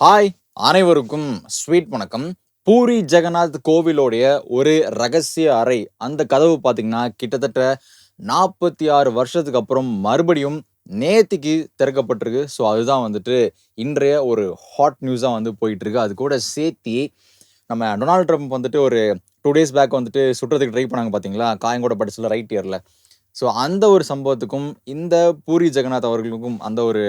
Hi அனைவருக்கும் sweet வணக்கம். பூரி ஜெகநாத் கோவிலோடைய ஒரு ரகசிய அறை. அந்த கதவு பார்த்தீங்கன்னா கிட்டத்தட்ட நாற்பத்தி ஆறு வருஷத்துக்கு அப்புறம் மறுபடியும் நேத்திக்கு திறக்கப்பட்டிருக்கு. ஸோ அதுதான் வந்துட்டு இன்றைய ஒரு ஹாட் நியூஸாக வந்து போயிட்டுருக்கு. அது கூட சேர்த்தி நம்ம டொனால்ட் ட்ரம்ப் வந்துட்டு ஒரு டூ டேஸ் பேக் வந்துட்டு சுற்றுறதுக்கு ட்ரை பண்ணாங்க பார்த்தீங்களா காயங்கூட படிச்சல ரைட் இயரில் ஸோ அந்த ஒரு சம்பவத்துக்கும் இந்த பூரி ஜெகநாத் அவர்களுக்கும் அந்த ஒரு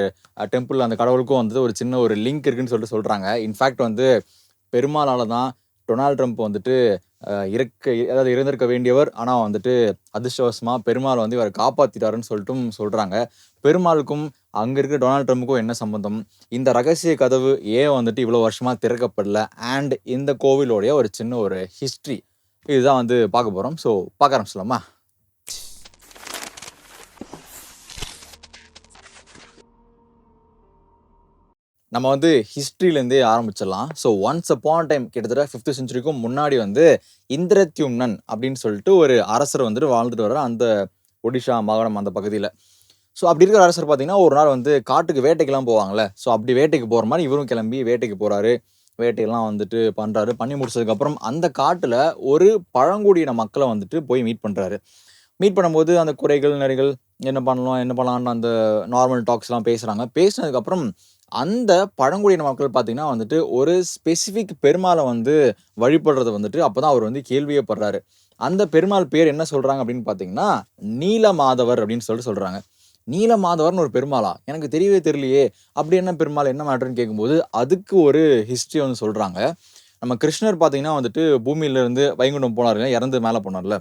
டெம்பிள் அந்த கடவுளுக்கும் வந்துட்டு ஒரு சின்ன ஒரு லிங்க் இருக்குன்னு சொல்லிட்டு சொல்கிறாங்க இன்ஃபேக்ட் வந்து பெருமாளால் தான் டொனால்ட் ட்ரம்ப் வந்துட்டு இறக்க அதாவது இறந்திருக்க வேண்டியவர். ஆனால் வந்துட்டு அதிர்ஷ்டவசமாக பெருமாள் வந்து இவரை காப்பாற்றிட்டாருன்னு சொல்லிட்டும் சொல்கிறாங்க பெருமாளுக்கும் அங்கே இருக்க டொனால்ட் ட்ரம்ப்புக்கும் என்ன சம்பந்தம்? இந்த ரகசிய கதவு ஏன் வந்துட்டு இவ்வளோ வருஷமாக திறக்கப்படல? அண்ட் இந்த கோவிலோடைய ஒரு சின்ன ஒரு ஹிஸ்ட்ரி இதுதான் வந்து பார்க்க போகிறோம் ஸோ பார்க்க ஆரம்பிச்சலாமா நம்ம வந்து ஹிஸ்ட்ரியிலேருந்தே ஆரம்பிச்சிடலாம். ஸோ ஒன்ஸ் அப்பான் டைம் கிட்டத்தட்ட ஃபிஃப்த் செஞ்சுரிக்கும் முன்னாடி வந்து இந்திரத்யும்னன் அப்படின்னு சொல்லிட்டு ஒரு அரசர் வந்துட்டு வாழ்ந்துட்டு வர்றார் அந்த ஒடிஷா மாகாணம் அந்த பகுதியில். ஸோ அப்படி இருக்கிற அரசர் பார்த்தீங்கன்னா ஒரு நாள் வந்து காட்டுக்கு வேட்டைக்கெல்லாம் போவாங்கள்ல ஸோ அப்படி வேட்டைக்கு போகிற மாதிரி இவரும் கிளம்பி வேட்டைக்கு போகிறாரு வேட்டையெல்லாம் வந்துட்டு பண்ணுறாரு பண்ணி முடிச்சதுக்கப்புறம் அந்த காட்டில் ஒரு பழங்குடியின மக்களை வந்துட்டு போய் மீட் பண்ணுறாரு மீட் பண்ணும்போது அந்த குறைகள் நிறைகள் என்ன பண்ணலாம் என்ன பண்ணலாம்னு அந்த நார்மல் டாக்ஸ்லாம் பேசுகிறாங்க பேசினதுக்கப்புறம் அந்த பழங்குடியின மக்கள் பார்த்திங்கன்னா வந்துட்டு ஒரு ஸ்பெசிஃபிக் பெருமாளை வந்து வழிபடுறது வந்துட்டு அப்பதான் அவர் வந்து கேள்வியே படுறாரு. அந்த பெருமாள் பேர் என்ன சொல்கிறாங்க அப்படின்னு பார்த்தீங்கன்னா நீலமாதவர் அப்படின்னு சொல்லிட்டு சொல்றாங்க. நீலமாதவர்னு ஒரு பெருமாளா? எனக்கு தெரியவே தெரியலையே. அப்படி என்ன பெருமாள் என்ன மேட்டர்னு கேட்கும்போது அதுக்கு ஒரு ஹிஸ்ட்ரி வந்து சொல்கிறாங்க நம்ம கிருஷ்ணர் பார்த்தீங்கன்னா வந்துட்டு பூமியிலேருந்து வைகுண்டம் போனாருங்க இறந்து மேலே போனார்ல.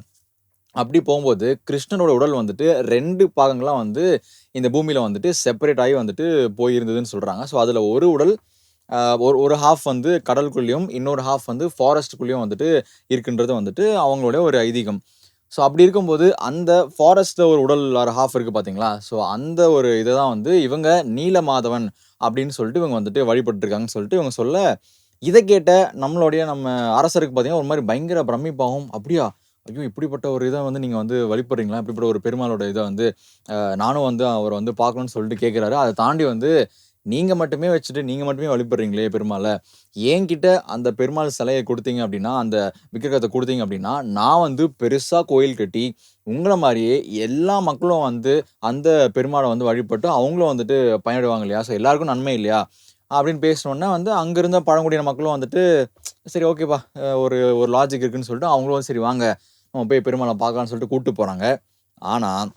அப்படி போகும்போது கிருஷ்ணனோட உடல் வந்துட்டு ரெண்டு பாகங்களாக வந்து இந்த பூமியில் வந்துட்டு செப்பரேட் ஆகி வந்துட்டு போயிருந்ததுன்னு சொல்கிறாங்க ஸோ அதில் ஒரு உடல் ஒரு ஒரு ஹாஃப் வந்து கடலுக்குள்ளேயும் இன்னொரு ஹாஃப் வந்து ஃபாரஸ்ட்டுக்குள்ளேயும் வந்துட்டு இருக்குன்றது வந்துட்டு அவங்களுடைய ஒரு ஐதீகம். ஸோ அப்படி இருக்கும்போது அந்த ஃபாரஸ்ட்டில் ஒரு உடல் ஒரு ஹாஃப் இருக்குது பார்த்தீங்களா ஸோ அந்த ஒரு இதை தான் வந்து இவங்க நீலமாதவன் அப்படின்னு சொல்லிட்டு இவங்க வந்துட்டு வழிபட்டுருக்காங்கன்னு சொல்லிட்டு இவங்க சொல்ல இதை கேட்ட நம்மளுடைய நம்ம அரசருக்கு பார்த்தீங்கன்னா ஒரு மாதிரி பயங்கர பிரமிப்பாகும். அப்படியா? ஐயோ இப்படிப்பட்ட ஒரு இதை வந்து நீங்கள் வந்து வழிபடுறீங்களா? இப்படிப்பட்ட ஒரு பெருமாளோட இதை வந்து நானும் வந்து அவர் வந்து பார்க்கணும்னு சொல்லிட்டு கேட்குறாரு. அதை தாண்டி வந்து நீங்கள் மட்டுமே வச்சுட்டு நீங்கள் மட்டுமே வழிபடுறீங்களே பெருமாளை. என்கிட்ட அந்த பெருமாள் சிலையை கொடுத்தீங்க அப்படின்னா அந்த விக்கிரகத்தை கொடுத்தீங்க அப்படின்னா நான் வந்து பெருசாக கோயில் கட்டி உங்களை மாதிரியே எல்லா மக்களும் வந்து அந்த பெருமாளை வந்து வழிபட்டு அவங்களும் வந்துட்டு பயனடைவாங்க இல்லையா? ஸோ எல்லாருக்கும் நன்மை இல்லையா? அப்படின்னு பேசினோன்னே வந்து அங்கே இருந்த பழங்குடியின மக்களும் வந்துட்டு சரி ஓகேப்பா ஒரு ஒரு லாஜிக் இருக்குன்னு சொல்லிட்டு அவங்களும் சரி வாங்க நம்ம போய் பெருமாளை பார்க்கலான்னு சொல்லிட்டு கூப்பிட்டு போகிறாங்க ஆனால்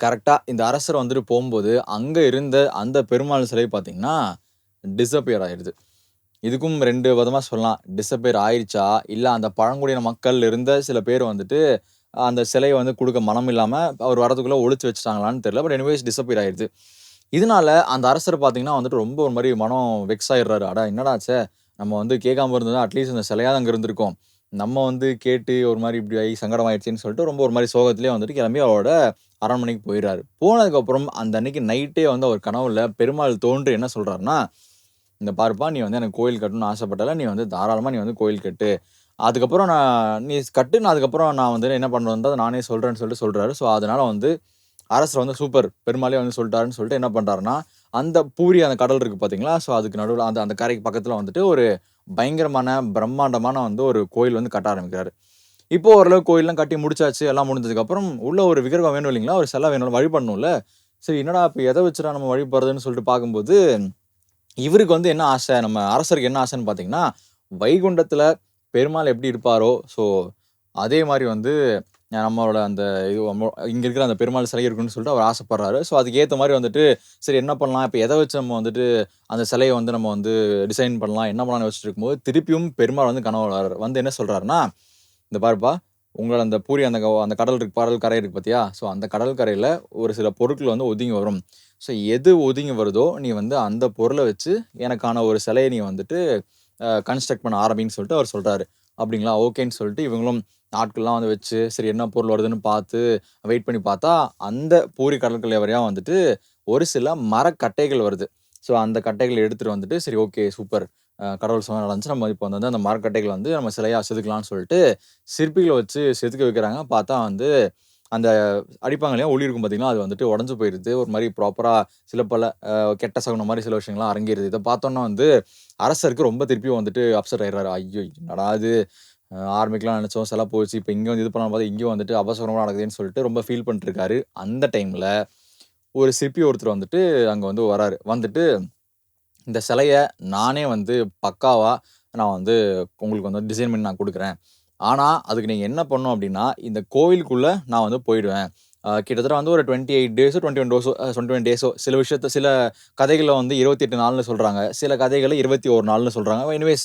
கரெக்டாக இந்த அரசர் வந்துட்டு போகும்போது அங்கே இருந்த அந்த பெருமாள் சிலை பார்த்திங்கன்னா டிஸப்பியர் ஆயிடுது இதுக்கும் ரெண்டு விதமாக சொல்லலாம். டிஸப்பியர் ஆயிடுச்சா இல்லை அந்த பழங்குடியின மக்கள் இருந்த சில பேர் வந்துட்டு அந்த சிலையை வந்து கொடுக்க மனம் இல்லாமல் அவர் வரதுக்குள்ளே ஒழிச்சு வச்சுட்டாங்களான்னு தெரியல. பட் எனிவேஸ் டிஸப்பியர் ஆயிடுது இதனால அந்த அரசர் பார்த்தீங்கன்னா வந்துட்டு ரொம்ப ஒரு மாதிரி மனம் வெக்ஸ் ஆயிடுறாரு. அடா என்னடாச்சே நம்ம வந்து கேட்காம இருந்தது அட்லீஸ்ட் இந்த சிலையாக அங்கே இருந்திருக்கோம். நம்ம வந்து கேட்டு ஒரு மாதிரி இப்படி ஆகி சங்கடம் ஆயிடுச்சுன்னு சொல்லிட்டு ரொம்ப ஒரு மாதிரி சோகத்திலே வந்துட்டு கிளம்பி அவரோட அரண்மனைக்கு போயிடுறாரு. போனதுக்கப்புறம் அந்த அன்னைக்கு நைட்டே வந்து அவர் கனவுல பெருமாள் தோன்று என்ன சொல்கிறாருன்னா இந்த பாருப்பா நீ வந்து எனக்கு கோயில் கட்டணும்னு ஆசைப்பட்டால. நீ வந்து தாராளமாக நீ வந்து கோயில் கட்டு. அதுக்கப்புறம் நான் நீ கட்டுன்னு அதுக்கப்புறம் நான் வந்து என்ன பண்ணுறதை நானே சொல்கிறேன்னு சொல்லிட்டு சொல்கிறாரு ஸோ அதனால் வந்து அரசர் வந்து சூப்பர் பெருமாளே வந்து சொல்லிட்டாருன்னு சொல்லிட்டு என்ன பண்ணுறாருன்னா அந்த பூரி அந்த கடல் இருக்குது பார்த்தீங்களா ஸோ அதுக்கு நடுவில் அந்த அந்த கரைக்கு பக்கத்தில் வந்துட்டு ஒரு பயங்கரமான பிரம்மாண்டமான வந்து ஒரு கோயில் வந்து கட்ட ஆரம்பிக்கிறாரு. இப்போ ஓரளவு கோயிலெலாம் கட்டி முடிச்சாச்சு எல்லாம் முடிஞ்சதுக்கப்புறம் உள்ள ஒரு விக்கிரகம் வேணும் இல்லைங்களா ஒரு சிலை வேணும் பண்ணணும்ல சரி என்னடா இப்போ எதை வச்சுடா நம்ம வழிபடுறதுன்னு சொல்லிட்டு பார்க்கும்போது இவருக்கு வந்து என்ன ஆசை நம்ம அரசருக்கு என்ன ஆசைன்னு பார்த்தீங்கன்னா வைகுண்டத்தில் பெருமாள் எப்படி இருப்பாரோ ஸோ அதே மாதிரி வந்து நம்மளோட அந்த இது இங்கே இருக்கிற அந்த பெருமாள் சிலை இருக்குன்னு சொல்லிட்டு அவர் ஆசைப்படுறாரு. ஸோ அதுக்கு ஏற்ற மாதிரி வந்துட்டு சரி என்ன பண்ணலாம்? இப்போ எதை வச்சு நம்ம வந்துட்டு அந்த சிலையை வந்து நம்ம வந்து டிசைன் பண்ணலாம்? என்ன பண்ணலாம்னு வச்சுட்டு இருக்கும்போது திருப்பியும் பெருமாள் வந்து கனவு வராரு வந்து என்ன சொல்கிறாருன்னா இந்த பாருப்பா உங்களோட அந்த பூரி அந்த அந்த கடல் இருக்கு கடல் கரை இருக்கு பார்த்தியா ஸோ அந்த கடல் கரையில் ஒரு சில பொருட்கள் வந்து ஒதுங்கி வரும். ஸோ எது ஒதுங்கி வருதோ நீ வந்து அந்த பொருளை வச்சு எனக்கான ஒரு சிலையை நீ வந்துட்டு கன்ஸ்ட்ரக்ட் பண்ண ஆரம்பின்னு சொல்லிட்டு அவர் சொல்கிறாரு அப்படிங்களா? ஓகேன்னு சொல்லிட்டு இவங்களும் ஆட்கள்லாம் வந்து வச்சு சரி என்ன பொருள் வருதுன்னு பார்த்து வெயிட் பண்ணி பார்த்தா அந்த பூரி கடற்கரை வரையாக வந்துட்டு ஒரு சில மரக்கட்டைகள் வருது. ஸோ அந்த கட்டைகளை எடுத்துகிட்டு வந்துட்டு சரி ஓகே சூப்பர் கடவுள் சமயம் நடந்துச்சு. நம்ம இப்போ வந்து அந்த மரக்கட்டைகள் வந்து நம்ம சிலையாக செதுக்கலாம்னு சொல்லிட்டு சிற்பிகளை வச்சு செதுக்க வைக்கிறாங்க. பார்த்தா வந்து அந்த அடிப்பாங்க இல்லையா ஒளி இருக்கும் பார்த்திங்கன்னா அது வந்துட்டு உடஞ்சு போயிடுது ஒரு மாதிரி ப்ராப்பராக சில பல கெட்ட சகுன மாதிரி சில விஷயங்கள்லாம் அரங்கிடுது இதை பார்த்தோன்னா வந்து அரசருக்கு ரொம்ப திருப்பியும் வந்துட்டு அப்செட் ஆயிடுறாரு. ஐயோ என்னடா அஹ், ஆரம்பிக்கலாம் நினச்சோம் சில போச்சு. இப்போ இங்கே வந்து இது பண்ணலாம் பார்த்தா இங்கேயும் வந்துட்டு அவசரமாக நடக்குதுன்னு சொல்லிட்டு ரொம்ப ஃபீல் பண்ணிட்டுருக்காரு அந்த டைமில் ஒரு சிற்பி ஒருத்தர் வந்துட்டு அங்கே வந்து வராரு. வந்துட்டு இந்த சிலையை நானே வந்து பக்காவாக நான் வந்து உங்களுக்கு வந்து டிசைன் பண்ணி நான் கொடுக்குறேன். ஆனால் அதுக்கு நீங்கள் என்ன பண்ணும் அப்படின்னா இந்த கோவிலுக்குள்ளே நான் வந்து போயிடுவேன். கிட்டத்தட்ட வந்து ஒரு டுவெண்ட்டி எயிட் டேஸோ டுவெண்ட்டி ஒன் டோஸோ டுவெண்ட்டி ஒன் டேஸோ சில விஷயத்த சில கதைகளை வந்து இருபத்தி எட்டு நாள்னு சொல்கிறாங்க சில கதைகளை இருபத்தி ஒரு நாள்னு சொல்கிறாங்க எனிவேஸ்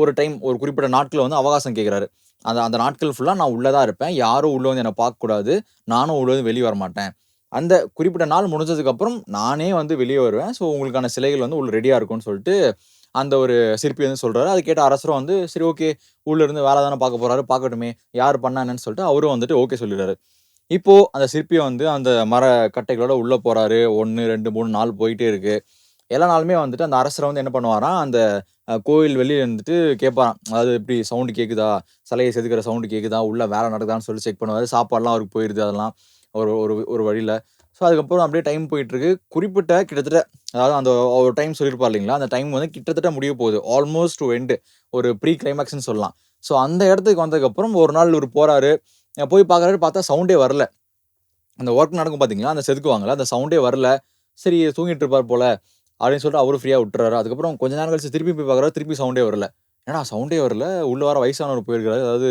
ஒரு டைம் ஒரு குறிப்பிட்ட நாட்களில் வந்து அவகாசம் கேட்குறாரு அந்த அந்த நாட்கள் ஃபுல்லாக நான் உள்ளே தான் இருப்பேன். யாரும் உள்ளே வந்து என்னை பார்க்கக்கூடாது. நானும் உள்ளே வந்து வெளியே வர மாட்டேன் அந்த குறிப்பிட்ட நாள் முடிஞ்சதுக்கப்புறம் நானே வந்து வெளியே வருவேன். ஸோ உங்களுக்கான சிலைகள் வந்து உள்ள ரெடியாக இருக்கும்னு சொல்லிட்டு அந்த ஒரு சிற்பி வந்து சொல்கிறாரு அது கேட்ட அரசரும் வந்து சரி ஓகே உள்ளேருந்து வேலை தானே பார்க்க போறாரு. பார்க்கட்டுமே. யார் பண்ணா என்னன்னு சொல்லிட்டு அவரும் வந்துட்டு ஓகே சொல்லிடுறாரு. இப்போது அந்த சிற்பியை வந்து அந்த மர கட்டைகளோட உள்ளே போகிறாரு ஒன்று ரெண்டு மூணு நாள் போயிட்டே இருக்குது எல்லா நாளுமே வந்துட்டு அந்த அரசரை வந்து என்ன பண்ணுவாராம் அந்த கோயில் வெளியே இருந்துட்டு கேட்பாராம் அதாவது இப்படி சவுண்டு கேட்குதா சிலையை செதுக்கிற சவுண்டு கேட்குதா உள்ளே வேலை நடக்குதான்னு சொல்லி செக் பண்ணுவார். சாப்பாடுலாம் அவருக்கு போயிடுது அதெல்லாம் ஒரு ஒரு ஒரு வழியில். ஸோ அதுக்கப்புறம் அப்படியே டைம் போயிட்டுருக்கு. குறிப்பிட்ட கிட்டத்தட்ட அதாவது அந்த ஒரு டைம் சொல்லியிருப்பார் இல்லைங்களா? அந்த டைம் வந்து கிட்டத்தட்ட முடிய போகுது. Almost to end. ஒரு ப்ரீ கிளைமேக்ஸ்னு சொல்லலாம். ஸோ அந்த இடத்துக்கு வந்ததுக்கப்புறம் ஒரு நாள் இவர் போகிறாரு போய் பார்க்குறாரு. பார்த்தா சவுண்டே வரல. அந்த ஒர்க் நடக்கும் பார்த்தீங்களா? அந்த செதுக்குவாங்களா அந்த சவுண்டே வரல. சரி தூங்கிட்டு இருப்பார் போல். அப்படின்னு சொல்லிட்டு அவரும் ஃப்ரீயாக விட்டுறாரு. அதுக்கப்புறம் கொஞ்ச நேரம் கழிச்சு திருப்பி போய் பார்க்குறாரு. திருப்பி சவுண்டே வரல. ஏன்னா சவுண்டே வரல? உள்ள வர வயசானவர் போயிருக்காரு. அதாவது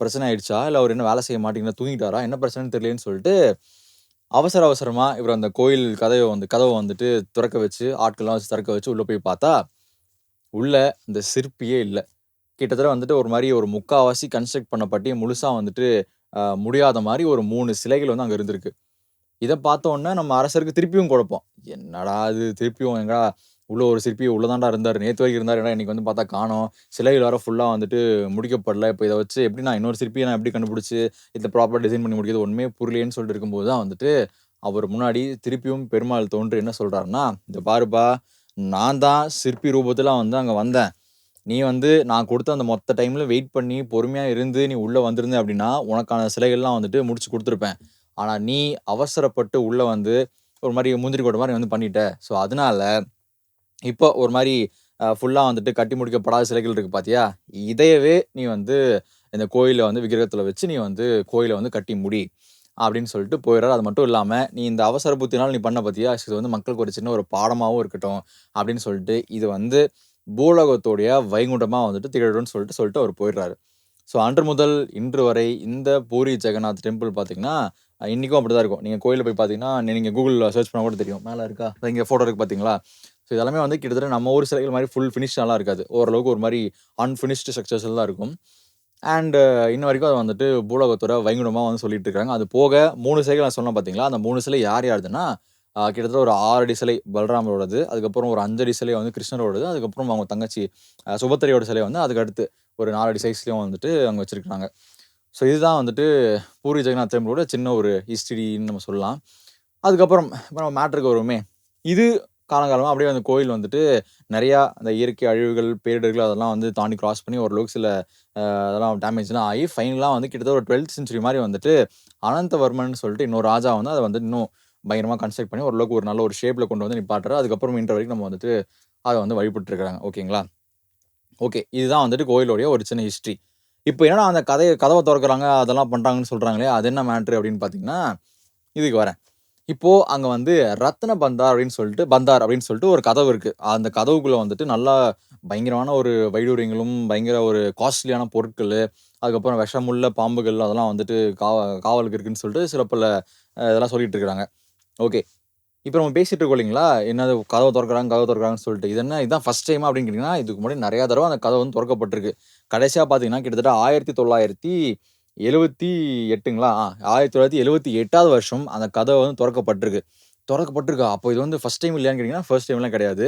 பிரச்சனை ஆயிடுச்சா? இல்லை அவர் என்ன வேலை செய்ய மாட்டீங்கன்னா தூங்கிட்டாரா? என்ன பிரச்சனைன்னு தெரியலன்னு சொல்லிட்டு அவசர அவசரமாக இவர் அந்த கோயில் கதவை வந்து கதவை வந்துட்டு திறக்க வச்சு ஆட்கள்லாம் வச்சு திறக்க வச்சு உள்ளே போய் பார்த்தா உள்ள இந்த சிற்பியே இல்லை. கிட்டத்தட்ட வந்துட்டு ஒரு மாதிரி ஒரு முக்காவாசி கன்ஸ்ட்ரக்ட் பண்ணப்பட்டி முழுசாக வந்துட்டு முடியாத மாதிரி ஒரு மூணு சிலைகள் வந்து அங்கே இருந்திருக்கு. இதை பார்த்தோன்னே நம்ம அரசருக்கு திருப்பியும் கொடுப்போம். என்னடா இது திருப்பியும் எங்கடா உள்ள ஒரு சிற்பி உள்ளதாண்டா இருந்தார். நேற்று வரைக்கும் இருந்தார். ஏன்னா இன்றைக்கி வந்து பார்த்தா காணோம். சிலைகள் வர ஃபுல்லாக வந்துட்டு முடிக்கப்படல. இப்போ இதை வச்சு எப்படி நான் இன்னொரு சிற்பியை நான் எப்படி கண்டுபிடிச்சி இதை ப்ராப்பராக டிசைன் பண்ணி முடிக்கிறது ஒன்றுமே புரியலேன்னு சொல்லிட்டு இருக்கும்போது தான் வந்துட்டு அவர் முன்னாடி திருப்பியும் பெருமாள் தோன்று என்ன சொல்கிறாருன்னா இந்த பாருப்பா நான் தான் சிற்பி ரூபத்தில் வந்து அங்கே வந்தேன். நீ வந்து நான் கொடுத்த அந்த மொத்த டைமில் வெயிட் பண்ணி பொறுமையாக இருந்து நீ உள்ளே வந்திருந்தேன் அப்படின்னா உனக்கான சிலைகள்லாம் வந்துட்டு முடிச்சு கொடுத்துருப்பேன். ஆனால் நீ அவசரப்பட்டு உள்ளே வந்து ஒரு மாதிரி முந்திரி கொட்ட மாதிரி வந்து பண்ணிட்ட. ஸோ அதனால இப்போ ஒரு மாதிரி ஃபுல்லாக வந்துட்டு கட்டி முடிக்கப்படாத சிலைகள் இருக்குது பாத்தியா? இதையவே நீ வந்து இந்த கோயிலை வந்து விக்கிரகத்தில் வச்சு நீ வந்து கோயிலை வந்து கட்டி முடி அப்படின்னு சொல்லிட்டு போயிடுறாரு. அது மட்டும் இல்லாமல் நீ இந்த அவசர புத்தினால் நீ பண்ண பார்த்தியா இது வந்து மக்களுக்கு ஒரு சின்ன ஒரு பாடமாகவும் இருக்கட்டும் அப்படின்னு சொல்லிட்டு இது வந்து பூலோகத்தோடைய வைகுண்டமாக வந்துட்டு திகழணும்னு சொல்லிட்டு சொல்லிட்டு அவர் போயிடுறாரு. ஸோ அன்று முதல் இன்று வரை இந்த பூரி ஜெகநாத் டெம்பிள் பார்த்தீங்கன்னா இன்றைக்கும் அப்படி தான் இருக்கும். நீங்கள் கோயிலில் போய் பார்த்தீங்கன்னா நீங்கள் கூகுளில் சர்ச் பண்ணால் கூட தெரியும். மேலே இருக்கா? இங்கே ஃபோட்டோ இருக்குது பார்த்தீங்களா ஸோ இதெல்லாமே வந்து கிட்டத்தட்ட நம்ம ஊர் சிலைகள் மாதிரி ஃபுல் ஃபினிஷ்டாலாம் இருக்காது. ஓரளவுக்கு ஒரு மாதிரி அன்ஃபினிஷ்டு ஸ்ட்ரக்சர்ஸ் தான் இருக்கும். அண்டு இன்ன வரைக்கும் அதை வந்துட்டு பூலோகத்தோட வைங்குணமாக வந்து சொல்லிட்டு இருக்காங்க. அது போக மூணு சிலைகள் நான் சொன்னேன் பார்த்தீங்களா அந்த மூணு சிலை யார் யாருதுன்னா கிட்டத்தட்ட ஒரு ஆறு அடி சிலை பலராமரோடது அதுக்கப்புறம் ஒரு அஞ்சடி சிலை வந்து கிருஷ்ணரோடது அதுக்கப்புறம் அவங்க தங்கச்சி சுபத்திரையோட சிலை வந்து அதுக்கு அடுத்து ஒரு நாலடி சைஸ்லேயும் வந்துட்டு அங்கே வச்சுருக்காங்க ஸோ இதுதான் வந்துட்டு பூரி ஜெகநாத் டெம்பிளோட சின்ன ஒரு ஹிஸ்டரின்னு நம்ம சொல்லலாம். அதுக்கப்புறம் இப்போ நம்ம மேட்ருக்கு வருவோமே. இது காலங்காலமாக அப்படியே அந்த கோயில் வந்துட்டு நிறையா அந்த இயற்கை அழிவுகள் பேரிடர்கள் அதெல்லாம் வந்து தாண்டி கிராஸ் பண்ணி ஓரளவுக்கு சில அதெல்லாம் டேமேஜ்லாம் ஆகி ஃபைனலாக வந்து கிட்டத்தட்ட ஒரு டுவெல்த் சென்ச்சுரி மாதிரி வந்துட்டு அனந்தவர்மன் சொல்லிட்டு இன்னொரு ராஜா வந்து அதை வந்து இன்னும் பயங்கரமாக கன்ஸ்ட்ரக்ட் பண்ணி ஓரளவுக்கு ஒரு நல்ல ஒரு ஷேப்பில் கொண்டு வந்து நிப்பாட்டுறாரு. அதுக்கப்புறம் இன்ற வரைக்கும் நம்ம வந்துட்டு அதை வந்து வழிபட்டுருக்குறாங்க ஓகேங்களா ஓகே இதுதான் வந்துட்டு கோயிலோடைய ஒரு சின்ன ஹிஸ்ட்ரி இப்போ என்னடா அந்த கதையை கதவை திறக்கறாங்க அதெல்லாம் பண்ணுறாங்கன்னு சொல்கிறாங்களே அது என்ன மேட்ரு அப்படின்னு பார்த்தீங்கன்னா இதுக்கு வரேன். இப்போது அங்கே வந்து ரத்ன பந்தார் அப்படின்னு சொல்லிட்டு பந்தார் அப்படின்னு சொல்லிட்டு ஒரு கதவு இருக்குது அந்த கதவுக்குள்ளே வந்துட்டு நல்லா பயங்கரமான ஒரு வைடூரியங்களும் பயங்கர ஒரு காஸ்ட்லியான பொருட்கள் அதுக்கப்புறம் விஷமுள்ள பாம்புகள் அதெல்லாம் வந்துட்டு காவ காவலுக்கு இருக்குன்னு சொல்லிட்டு சில பல இதெல்லாம் சொல்லிட்டு இருக்கிறாங்க ஓகே. இப்போ நம்ம பேசிகிட்டு இருக்கோம் இல்லைங்களா? என்னது கதவை திறக்கிறாங்க கதவை திறக்கிறாங்கன்னு சொல்லிட்டு. இது என்ன? இதுதான் ஃபர்ஸ்ட் டைம் அப்படின்னு கேட்டிங்கன்னா இதுக்கு முன்னாடி நிறையா தடவை அந்த கதவு வந்து திறக்கப்பட்டிருக்கு. கடைசியாக பார்த்தீங்கன்னா கிட்டத்தட்ட ஆயிரத்தி தொள்ளாயிரத்தி எழுபத்தி எட்டுங்களா? ஆயிரத்தி தொள்ளாயிரத்தி எழுபத்தி எட்டாவது வருஷம் அந்த கதை வந்து திறக்கப்பட்டிருக்கு. திறக்கப்பட்டிருக்கா? அப்போ இது வந்து ஃபஸ்ட் டைம் இல்லையான்னு கேட்டிங்கன்னா ஃபர்ஸ்ட் டைம்லாம் கிடையாது.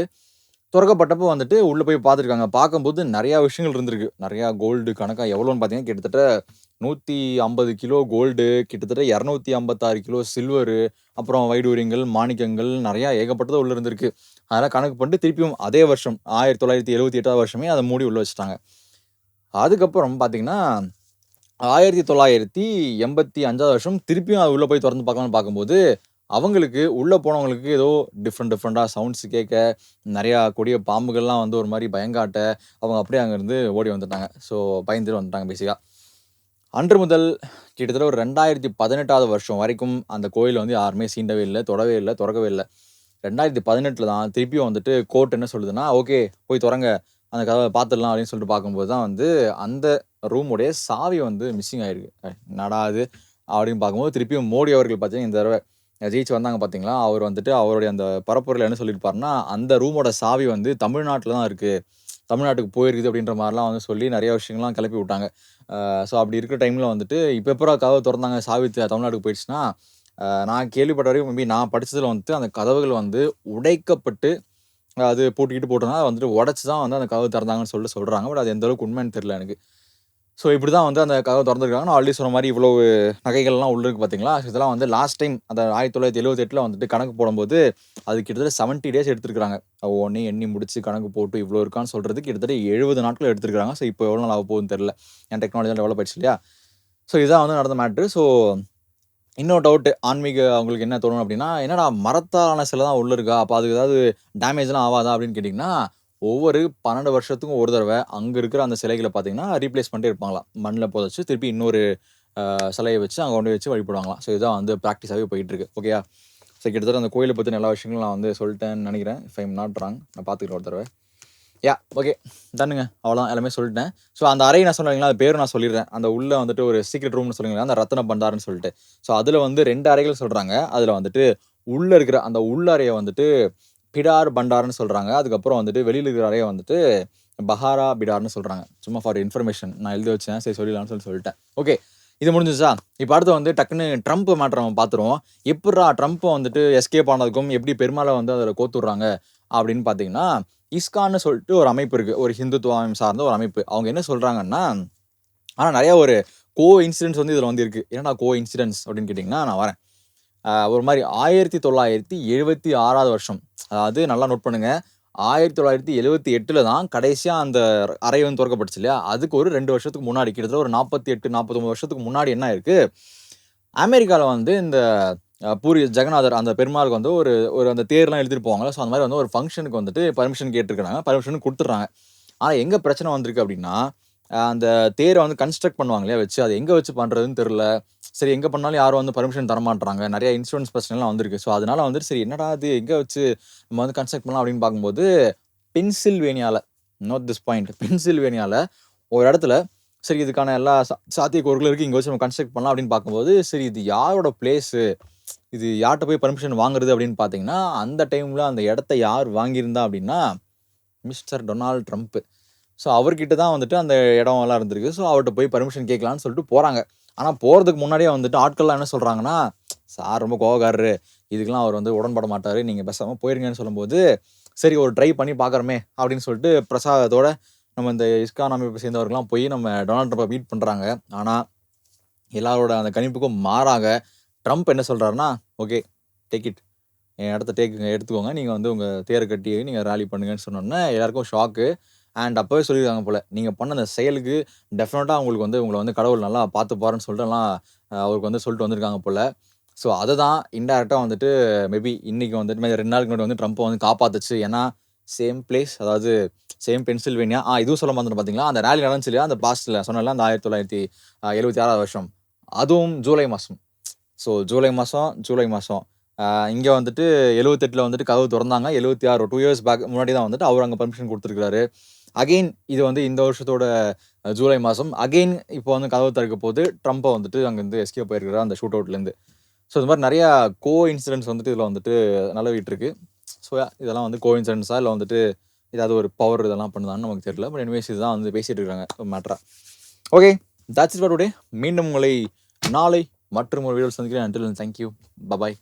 திறக்கப்பட்டப்போ வந்துட்டு உள்ளே போய் பார்த்துருக்காங்க பார்க்கும்போது நிறையா விஷயங்கள் இருந்திருக்கு. நிறையா கோல்டு கணக்காக எவ்வளோன்னு பார்த்தீங்கன்னா கிட்டத்தட்ட நூற்றி ஐம்பது கிலோ கோல்டு கிட்டத்தட்ட இரநூத்தி ஐம்பத்தாறு கிலோ சில்வரு அப்புறம் வைடூரியங்கள் மாணிக்கங்கள் நிறையா ஏகப்பட்டது உள்ளே இருந்திருக்கு. அதெல்லாம் கணக்கு பண்ணிட்டு திருப்பியும் அதே வருஷம் ஆயிரத்தி தொள்ளாயிரத்தி எழுபத்தி எட்டாவது வருஷமே அதை மூடி உள்ள வச்சுட்டாங்க. அதுக்கப்புறம் பார்த்தீங்கன்னா ஆயிரத்தி தொள்ளாயிரத்தி எண்பத்தி அஞ்சாவது வருஷம் திருப்பியும் அது உள்ளே போய் திறந்து பார்க்கலாம்னு பார்க்கும்போது அவங்களுக்கு உள்ளே போனவங்களுக்கு ஏதோ டிஃப்ரெண்ட் டிஃப்ரெண்ட்டாக சவுண்ட்ஸ் கேட்க நிறையா கொடிய பாம்புகள்லாம் வந்து ஒரு மாதிரி பயங்காட்ட அவங்க அப்படியே அங்கேருந்து ஓடி வந்துட்டாங்க. ஸோ பயந்துட்டு வந்துட்டாங்க பேசிக்காக அன்று முதல் கிட்டத்தட்ட ஒரு ரெண்டாயிரத்தி பதினெட்டாவது வருஷம் வரைக்கும் அந்த கோயிலை வந்து யாருமே சீண்டவே இல்லை தொடவே இல்லை திறக்கவே இல்லை. ரெண்டாயிரத்தி பதினெட்டில் தான் திருப்பியும் வந்துட்டு கோர்ட் என்ன சொல்லுதுன்னா ஓகே போய் திறங்க. அந்த கதவை பார்த்துடலாம் அப்படின்னு சொல்லிட்டு பார்க்கும்போது தான் வந்து அந்த ரூமுடைய சாவி வந்து மிஸ்ஸிங் ஆயிருக்கு. நடாது அப்படின்னு பார்க்கும்போது திருப்பியும் மோடி அவர்கள் பார்த்தீங்கன்னா இந்த தடவை ஜெயிச்சு வந்தாங்க பார்த்தீங்களா? அவர் வந்துட்டு அவருடைய அந்த பரப்புரையில் என்ன சொல்லியிருப்பாருன்னா அந்த ரூமோட சாவி வந்து தமிழ்நாட்டில் தான் இருக்குது தமிழ்நாட்டுக்கு போயிருக்குது அப்படின்ற மாதிரிலாம் வந்து சொல்லி நிறைய விஷயங்கள்லாம் கிளப்பி விட்டாங்க. ஸோ அப்படி இருக்கிற டைமில் வந்துட்டு இப்போ எப்போ கதவை திறந்தாங்க? சாவி தமிழ்நாட்டுக்கு போயிடுச்சுன்னா நான் கேள்விப்பட்ட வரைக்கும் மேபி நான் படித்ததில் வந்துட்டு அந்த கதவுகள் வந்து உடைக்கப்பட்டு அது பூட்டிக்கிட்டு போட்டோம்னா வந்துட்டு உடச்சி தான் வந்து அந்த கதவு திறந்தாங்கன்னு சொல்லிட்டு சொல்கிறாங்க பட் அது எந்த அளவுக்கு உண்மைன்னு தெரியல எனக்கு. ஸோ இப்படி தான் வந்து அந்த கதவை திறந்துருக்காங்க. நான் ஆல்ரெடி சொன்ன மாதிரி இவ்வளோ நகைகள்லாம் உள்ள இருக்குது பார்த்தீங்களா இதெல்லாம் வந்து லாஸ்ட் டைம் அந்த ஆயிரத்தி தொள்ளாயிரத்தி எழுபத்தெட்டில் வந்துட்டு கணக்கு போடும்போது அது கிட்டத்தட்ட செவன்ட்டி டேஸ் எடுத்துருக்காங்க ஒன்றே எண்ணி முடிச்சு கணக்கு போட்டு இவ்வளோ இருக்கான்னு சொல்கிறது கிட்டத்தட்ட எழுபது நாட்கள் எடுத்துருக்காங்க ஸோ இப்போ எவ்வளோ நாள் ஆக போகுதுன்னு தெரில என் டெக்னாலஜி டெவலப் ஆயிடுச்சு இல்லையா? ஸோ இதான் வந்து நடந்த மேட்ரு ஸோ இன்னொரு டவுட்டு ஆன்மீக அவங்களுக்கு என்ன தோணும் அப்படின்னா என்னடா மரத்தாலான சிலை தான் உள்ளே இருக்கா? அப்போ அதுக்கு ஏதாவது டேமேஜ்லாம் ஆகாதா அப்படின்னு கேட்டிங்கன்னா ஒவ்வொரு பன்னெண்டு வருஷத்துக்கும் ஒரு தடவை அங்கே இருக்கிற அந்த சிலைகளை பார்த்தீங்கன்னா ரீப்ளேஸ் பண்ணிட்டே இருப்பாங்களாம். மண்ணில் புதைச்சி திருப்பி இன்னொரு சிலையை வச்சு அங்கே கொண்டு போய் வச்சு வழிபடுவாங்களாம். ஸோ இதுதான் வந்து ப்ராக்டிஸாகவே போயிட்டுருக்கு. ஓகேயா ஸோ கிட்டத்தட்ட அந்த கோயிலை பற்றின எல்லா விஷயங்களும் நான் வந்து சொல்லிட்டேன்னு நினைக்கிறேன். இஃப் ஐம் நாட் ராங் நான் பார்த்துக்கிறேன் ஒரு தடவை. யா ஓகே தானுங்க அவ்வளோதான் எல்லாமே சொல்லிட்டேன். ஸோ அந்த அறை நான் சொன்னீங்களா அது பேரும் நான் சொல்லிடுறேன். அந்த உள்ளே வந்துட்டு ஒரு சீக்ரெட் ரூம்னு சொல்லுங்களா அந்த ரத்தன பண்டார்னு சொல்லிட்டு. ஸோ அதில் வந்து ரெண்டு அறைகள் சொல்கிறாங்க அதில் வந்துட்டு உள்ளே இருக்கிற அந்த உள்ள அறையை வந்துட்டு பிடார் பண்டார்னு சொல்கிறாங்க அதுக்கப்புறம் வந்துட்டு வெளியில் இருக்கிற அறையை வந்துட்டு பஹாரா பிடார்னு சொல்கிறாங்க சும்மா ஃபார் இன்ஃபர்மேஷன் நான் எழுதி வச்சேன். சரி சொல்லிடலாம்னு சொல்லி சொல்லிட்டேன். ஓகே இது முடிஞ்சுச்சா? இப்போ அடுத்து வந்து டக்குன்னு ட்ரம்ப் மாற்றம் பார்த்துருவோம் எப்படா ட்ரம்ப்பை வந்துட்டு எஸ்கேப் ஆனதுக்கும் எப்படி பெருமாளை வந்து அதில் கோத்துடுறாங்க அப்படின்னு பார்த்தீங்கன்னா இஸ்கான்னு சொல்லிட்டு ஒரு அமைப்பு இருக்குது ஒரு ஹிந்துத்துவம் சார்ந்த ஒரு அமைப்பு. அவங்க என்ன சொல்கிறாங்கன்னா ஆனால் நிறையா ஒரு கோ இன்சிடென்ட்ஸ் வந்து இதில் வந்து இருக்குது என்னடா கோ இன்சிடென்ட்ஸ் அப்படின்னு கேட்டிங்கன்னா நான் வரேன். ஒரு மாதிரி ஆயிரத்தி தொள்ளாயிரத்தி எழுபத்தி ஆறாவது வருஷம். அதாவது நல்லா நோட் பண்ணுங்க. ஆயிரத்தி தொள்ளாயிரத்தி எழுபத்தி எட்டில் தான் கடைசியாக அந்த அறை வந்து திறக்கப்பட்டுச்சு இல்லையா? அதுக்கு ஒரு ரெண்டு வருஷத்துக்கு முன்னாடி கிட்டத்தட்ட ஒரு நாற்பத்தி எட்டு நாற்பத்தொம்பது வருஷத்துக்கு முன்னாடி என்ன இருக்குது அமெரிக்காவில் வந்து இந்த பூரி ஜெகநாதர் அந்த பெருமாளுக்கு வந்து ஒரு ஒரு அந்த தேர்லாம் எழுதிட்டு போவாங்கல்ல ஸோ அந்த மாதிரி வந்து ஒரு ஃபங்க்ஷனுக்கு வந்துட்டு பர்மிஷன் கேட்டிருக்காங்க பர்மிஷன் கொடுத்துட்றாங்க. ஆனால் எங்கே பிரச்சனை வந்திருக்கு அப்படின்னா அந்த தேரை வந்து கன்ஸ்ட்ரக்ட் பண்ணுவாங்க இல்லையா வச்சு அது எங்கே வச்சு பண்ணுறதுன்னு தெரில சரி எங்கே பண்ணாலும் யாரும் வந்து பர்மிஷன் தரமாட்றாங்க. நிறைய இன்சூரன்ஸ் பிரச்சனைலாம் வந்திருக்கு. ஸோ அதனால வந்துட்டு சரி என்னடா அது எங்கே வச்சு நம்ம வந்து கன்ஸ்ட்ரக்ட் பண்ணலாம் அப்படின்னு பார்க்கும்போது பென்சில்வேனியாவில் நோட் திஸ் பாயிண்ட் பென்சில்வேனியாவில் ஒரு இடத்துல சரி இதுக்கான எல்லா சா சாத்தியக்கூறுகளும் இருக்குது இங்கே வச்சு நம்ம கன்ஸ்ட்ரக்ட் பண்ணலாம் அப்படின்னு பார்க்கும்போது சரி இது யாரோட பிளேஸு இது யார்கிட்ட போய் பர்மிஷன் வாங்குறது அப்படின்னு பார்த்தீங்கன்னா அந்த டைமில் அந்த இடத்த யார் வாங்கியிருந்தா அப்படின்னா மிஸ்டர் டொனால்ட் ட்ரம்ப்பு ஸோ அவர்கிட்ட தான் வந்துட்டு அந்த இடம் எல்லாம் இருந்திருக்கு. ஸோ அவர்கிட்ட போய் பர்மிஷன் கேட்கலான்னு சொல்லிட்டு போகிறாங்க ஆனால் போகிறதுக்கு முன்னாடியே வந்துட்டு ஆட்கள்லாம் என்ன சொல்கிறாங்கன்னா சார் ரொம்ப கோவக்காரரு. இதுக்கெல்லாம் அவர் வந்து உடன்பட மாட்டார். நீங்கள் பேசாமல் போயிருங்கன்னு சொல்லும்போது சரி ஒரு ட்ரை பண்ணி பார்க்குறோமே அப்படின்னு சொல்லிட்டு பிரசாதத்தோட நம்ம இந்த இஸ்கான் அமைப்பை சேர்ந்தவர்கள்லாம் போய் நம்ம டொனால்ட் ட்ரம்ப்பை மீட் பண்ணுறாங்க ஆனால் எல்லாரோட அந்த கணிப்புக்கும் மாறாக ட்ரம்ப் என்ன சொல்கிறாருன்னா ஓகே டேக் இட் என் இடத்த டேக் எடுத்துக்கோங்க. நீங்கள் வந்து உங்கள் தேரை கட்டி நீங்கள் ரேலி பண்ணுங்கன்னு சொன்னோன்னே எல்லாருக்கும் ஷாக்கு அண்ட் அப்போவே சொல்லியிருக்காங்க போல் நீங்கள் பண்ண அந்த செயலுக்கு டெஃபினட்டாக உங்களுக்கு வந்து உங்களை வந்து கடவுள் நல்லா பார்த்து பாருன்னு சொல்லிட்டு எல்லாம் அவருக்கு வந்து சொல்லிட்டு வந்திருக்காங்க போல். ஸோ அதை தான் இன்டெரக்டாக வந்துட்டு மேபி இன்னைக்கு வந்துட்டு மேபி ரெண்டு நாளுக்கு முன்னாடி வந்து ட்ரம்ப்பை வந்து காப்பாத்துச்சு. ஏன்னா சேம் பிளேஸ் அதாவது சேம் பென்சில்வேனியா ஆ இதுவும் சொல்ல மாதிரி பார்த்தீங்களா அந்த ரேலி நடந்துச்சு இல்லையா? அந்த பாஸ்ட்டில் சொன்னல அந்த ஆயிரத்தி தொள்ளாயிரத்தி எழுபத்தி ஆறாவது வருஷம். அதுவும் ஜூலை மாதம் ஸோ ஜூலை மாதம் ஜூலை மாதம் இங்கே வந்துட்டு எழுவத்தெட்டில் வந்துட்டு கதவு திறந்தாங்க. எழுபத்தி ஆறு டூ இயர்ஸ் பேக் முன்னாடி தான் வந்துட்டு அவர் அங்கே பர்மிஷன் கொடுத்துருக்காரு அகெயின் இது வந்து இந்த வருஷத்தோட ஜூலை மாதம் அகெயின் இப்போ வந்து கதவு திறக்க போது ட்ரம்ப்பை வந்துட்டு அங்கேருந்து எஸ்கேப் போயிருக்கிறார் அந்த ஷூட் அவுட்லேருந்து ஸோ இந்த மாதிரி நிறையா கோ இன்சிடென்ட்ஸ் வந்துட்டு இதில் வந்துட்டு நிலவிட்டு இருக்கு ஸோ இதெல்லாம் வந்து கோ இன்சிடென்ட்ஸாக இல்லை வந்துட்டு ஏதாவது ஒரு பவர் இதெல்லாம் பண்ணுதான்னு நமக்கு தெரியல. பட் எனிவேஸ் இதுதான் வந்து பேசிகிட்டு இருக்காங்க மேட்ரா ஓகே தாட்ஸ் இட் டுடே மீண்டும் உங்களை நாளை மற்றும் ஒரு வீடியோ சந்திக்கிறேன். Until thank you bye bye